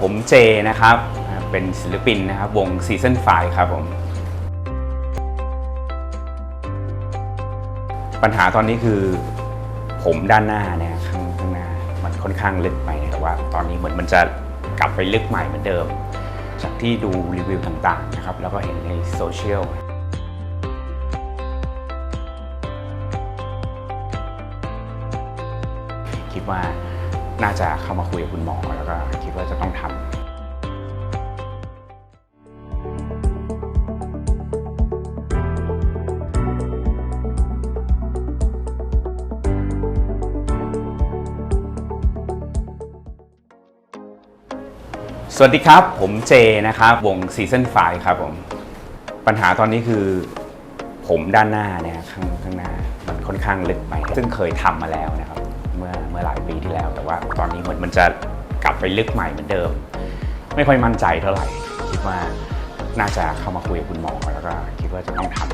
ผมเจนะครับ เป็นศิลปินนะครับวงซีซันไฟครับผม ปัญหาตอนนี้คือผมด้านหน้าเนี่ยข้างข้างหน้ามันค่อนข้างลึกไปแต่ว่า ตอนนี้เหมือนมันจะกลับไปลึกใหม่เหมือนเดิม จากที่ดูรีวิวต่างๆนะครับ แล้วก็เห็นในโซเชียลคิดว่า น่าจะเข้ามาคุยกับคุณหมอแล้วก็คิดว่าจะต้องทำสวัสดีครับผมเจนะครับวงซีซันไฟครับผม ปัญหาตอนนี้คือผมด้านหน้าเนี่ยข้างข้างหน้ามันค่อนข้างลึกไป ซึ่งเคยทำมาแล้วนะครับ เมื่อเมื่อหลายปีที่แล้ว แต่ว่าตอนนี้เหมือนมันจะกลับไปลึกใหม่เหมือนเดิม ไม่ค่อยมั่นใจเท่าไหร่ คิดว่าน่าจะเข้ามาคุยกับคุณหมอแล้วก็คิดว่าจะต้องทำ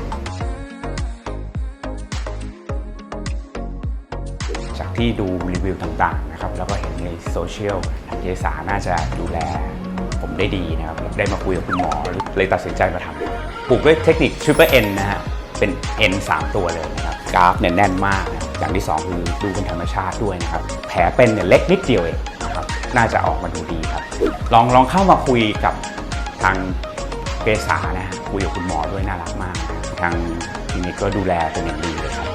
จากที่ดูรีวิวต่างๆนะครับแล้วก็เห็นในโซเชียลทางเจสาน่าจะดูแลผมได้ดีนะครับ ได้มาคุยกับคุณหมอเลยตัดสินใจมาทำปลูกด้วยเทคนิค Triple N นะฮะเป็น N 3 ตัวเลยนะครับ กราฟเนี่ยแน่นมาก อย่างที่ 2 คือดูเป็นธรรมชาติด้วยนะครับ แผลเป็นเนี่ยเล็กนิดเดียวเองนะครับ น่าจะออกมาดูดีครับ ลองลองเข้ามาคุยกับทางเกษานะฮะคุยกับคุณหมอด้วยน่ารักมาก ทางคลินิกก็ดูแลเป็นอย่างดีเลยครับ